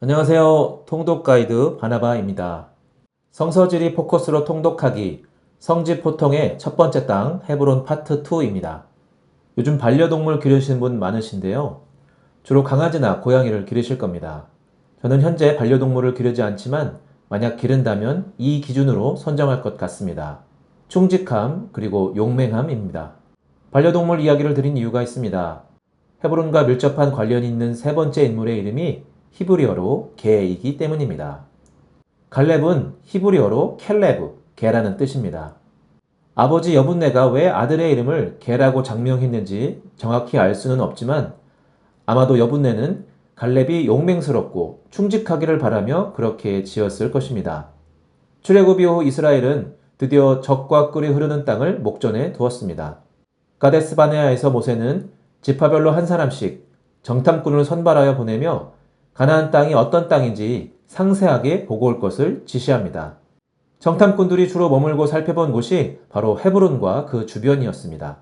안녕하세요. 통독 가이드 바나바입니다. 성서지리 포커스로 통독하기 성지 포통의 첫 번째 땅 헤브론 파트 2입니다. 요즘 반려동물 기르시는 분 많으신데요. 주로 강아지나 고양이를 기르실 겁니다. 저는 현재 반려동물을 기르지 않지만 만약 기른다면 이 기준으로 선정할 것 같습니다. 충직함 그리고 용맹함입니다. 반려동물 이야기를 드린 이유가 있습니다. 헤브론과 밀접한 관련이 있는 세 번째 인물의 이름이 히브리어로 개이기 때문입니다. 갈렙은 히브리어로 켈레브, 개라는 뜻입니다. 아버지 여분네가 왜 아들의 이름을 개라고 장명했는지 정확히 알 수는 없지만 아마도 여분네는 갈렙이 용맹스럽고 충직하기를 바라며 그렇게 지었을 것입니다. 출애굽 이후 이스라엘은 드디어 적과 꿀이 흐르는 땅을 목전에 두었습니다. 가데스 바네아에서 모세는 지파별로 한 사람씩 정탐꾼을 선발하여 보내며 가나안 땅이 어떤 땅인지 상세하게 보고 올 것을 지시합니다. 정탐꾼들이 주로 머물고 살펴본 곳이 바로 헤브론과 그 주변이었습니다.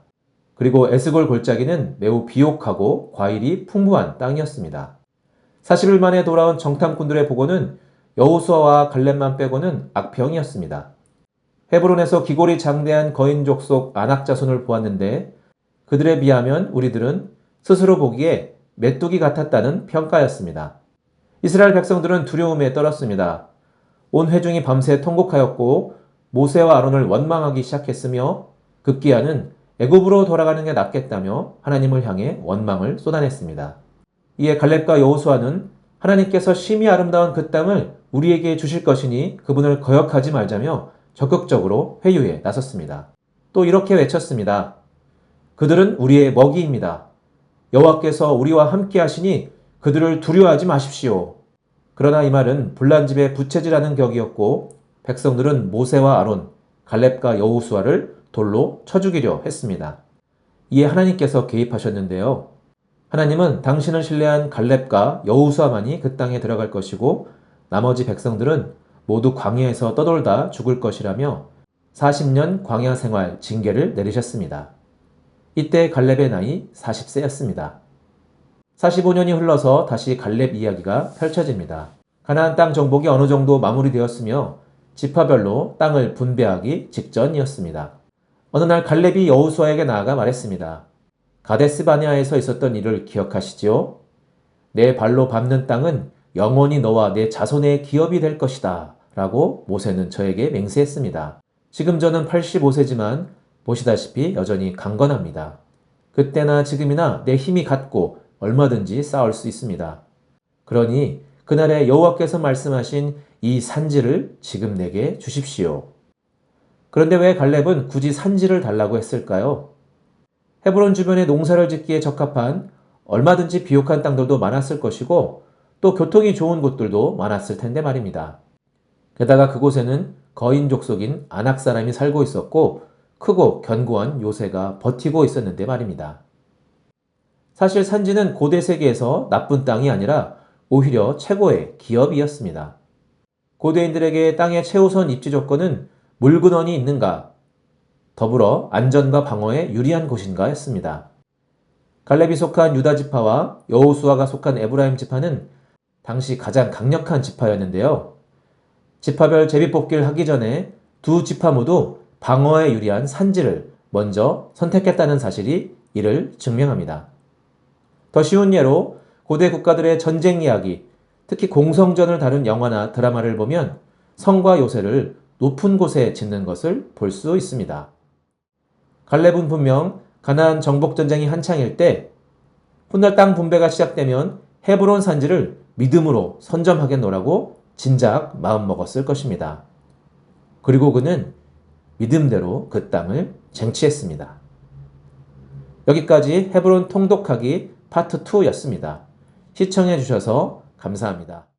그리고 에스골 골짜기는 매우 비옥하고 과일이 풍부한 땅이었습니다. 40일 만에 돌아온 정탐꾼들의 보고는 여호수아와 갈렙만 빼고는 악평이었습니다. 헤브론에서 기골이 장대한 거인족 속 안악 자손을 보았는데 그들에 비하면 우리들은 스스로 보기에 메뚜기 같았다는 평가였습니다. 이스라엘 백성들은 두려움에 떨었습니다. 온 회중이 밤새 통곡하였고 모세와 아론을 원망하기 시작했으며 급기야는 애굽으로 돌아가는 게 낫겠다며 하나님을 향해 원망을 쏟아냈습니다. 이에 갈렙과 여호수아는 하나님께서 심히 아름다운 그 땅을 우리에게 주실 것이니 그분을 거역하지 말자며 적극적으로 회유에 나섰습니다. 또 이렇게 외쳤습니다. 그들은 우리의 먹이입니다. 여호와께서 우리와 함께 하시니 그들을 두려워하지 마십시오. 그러나 이 말은 불난 집에 부채질하는 격이었고 백성들은 모세와 아론, 갈렙과 여호수아를 돌로 쳐 죽이려 했습니다. 이에 하나님께서 개입하셨는데요. 하나님은 당신을 신뢰한 갈렙과 여호수아만이 그 땅에 들어갈 것이고 나머지 백성들은 모두 광야에서 떠돌다 죽을 것이라며 40년 광야 생활 징계를 내리셨습니다. 이때 갈렙의 나이 40세였습니다. 45년이 흘러서 다시 갈렙 이야기가 펼쳐집니다. 가나안 땅 정복이 어느 정도 마무리되었으며 지파별로 땅을 분배하기 직전이었습니다. 어느 날 갈렙이 여호수아에게 나아가 말했습니다. 가데스 바니아에서 있었던 일을 기억하시지요? 내 발로 밟는 땅은 영원히 너와 내 자손의 기업이 될 것이다. 라고 모세는 저에게 맹세했습니다. 지금 저는 85세지만 보시다시피 여전히 강건합니다. 그때나 지금이나 내 힘이 같고 얼마든지 싸울 수 있습니다. 그러니 그날에 여호와께서 말씀하신 이 산지를 지금 내게 주십시오. 그런데 왜 갈렙은 굳이 산지를 달라고 했을까요? 헤브론 주변에 농사를 짓기에 적합한 얼마든지 비옥한 땅들도 많았을 것이고 또 교통이 좋은 곳들도 많았을 텐데 말입니다. 게다가 그곳에는 거인 족 속인 아낙 사람이 살고 있었고 크고 견고한 요새가 버티고 있었는데 말입니다. 사실 산지는 고대 세계에서 나쁜 땅이 아니라 오히려 최고의 기업이었습니다. 고대인들에게 땅의 최우선 입지 조건은 물근원이 있는가, 더불어 안전과 방어에 유리한 곳인가 였습니다. 갈렙이 속한 유다 지파와 여호수아가 속한 에브라임 지파는 당시 가장 강력한 지파였는데요. 지파별 제비 뽑기를 하기 전에 두 지파 모두 방어에 유리한 산지를 먼저 선택했다는 사실이 이를 증명합니다. 더 쉬운 예로 고대 국가들의 전쟁 이야기, 특히 공성전을 다룬 영화나 드라마를 보면 성과 요새를 높은 곳에 짓는 것을 볼 수 있습니다. 갈렙은 분명 가나안 정복 전쟁이 한창일 때 훗날 땅 분배가 시작되면 헤브론 산지를 믿음으로 선점하겠노라고 진작 마음먹었을 것입니다. 그리고 그는 믿음대로 그 땅을 쟁취했습니다. 여기까지 헤브론 통독하기 파트 2였습니다. 시청해 주셔서 감사합니다.